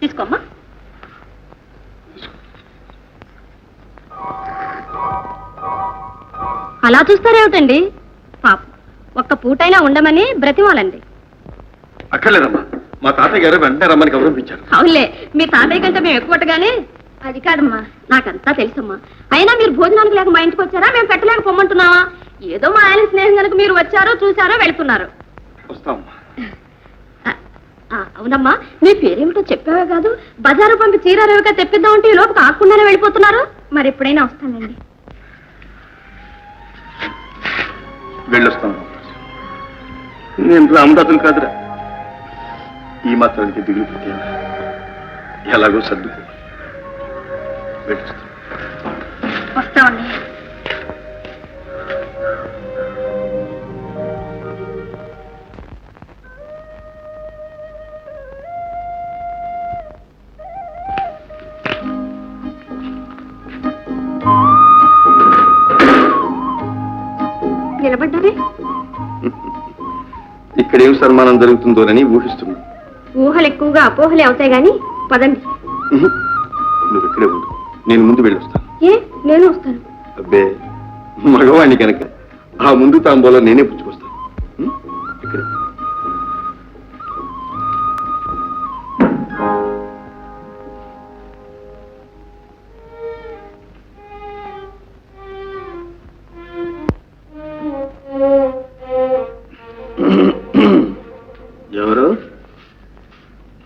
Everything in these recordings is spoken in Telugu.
తీసుకోమ్మా. అలా చూస్తారేమిటండి? పాప ఒక్క పూటైనా ఉండమని బ్రతిమాలండి. అక్కర్లేదమ్మా. మా తాతయ్య గారు వెంటనే రమ్మని గౌరవించారు. అవునులే మీ తాతయ్య కంటే మేము ఎక్కువగానే అది కాదమ్మా. నాకంతా తెలుసమ్మా. అయినా మీరు భోజనానికి లేక మా ఇంటికి వచ్చారా? మేము పెట్టలేక పొమ్మంటున్నావా ఏదో మా ఆయన స్నేహం కనుక మీరు వచ్చారో చూసారో వెళ్తున్నారు. వస్తామమ్మా. అవునమ్మా మీ పేరేమిటో చెప్పావే కాదు? బజారు పంపి చీర తెప్పిద్దాం తెప్పిద్దామంటే ఈ లోపు కాకుండానే వెళ్ళిపోతున్నారు? మరి ఎప్పుడైనా వస్తానండి. వెళ్ళొస్తాను. నేను రామదాసులు కాదురా. ఈ మాత్రానికి దిగులు పెట్టాను ఎలాగో సర్దుకో వెళ్ళొస్తాను. నిలబడ్డారే ఇక్కడ ఏం సన్మానం జరుగుతుందోనని ఊహిస్తున్నాను ఊహలు ఎక్కువగా అపోహలే అవుతాయి గాని పదండి. నువ్వు ఇక్కడే ఉండు. నేను ముందు వెళ్ళొస్తాను. ఏ? నేను వస్తాను. అబ్బే మగవాణ్ణి కనుక ఆ ముందు తాంబోలో నేనే పుచ్చుకొస్తాను? ఇక్కడే.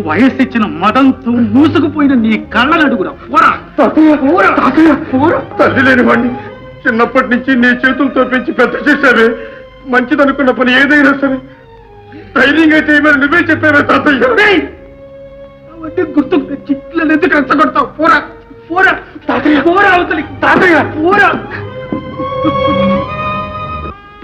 వయస్సు ఇచ్చిన మదంతో మూసుకుపోయిన నీ కళ్ళను అడుగురా పోరా. తల్లి లేని వాడిని చిన్నప్పటి నుంచి నీ చేతులతో పెంచి పెద్ద చేశావే. మంచిదనుకున్న పని ఏదైనా సరే. ధైర్యంగా చేయమని నువ్వే చెప్పావే తాతయ్య! అవన్నీ గుర్తుకు తెచ్చి నన్ను ఎందుకు రెచ్చగొడతావు పోరా. పోరా. తాతయ్య. పోరా అవతలి తాతయ్య. పోరా.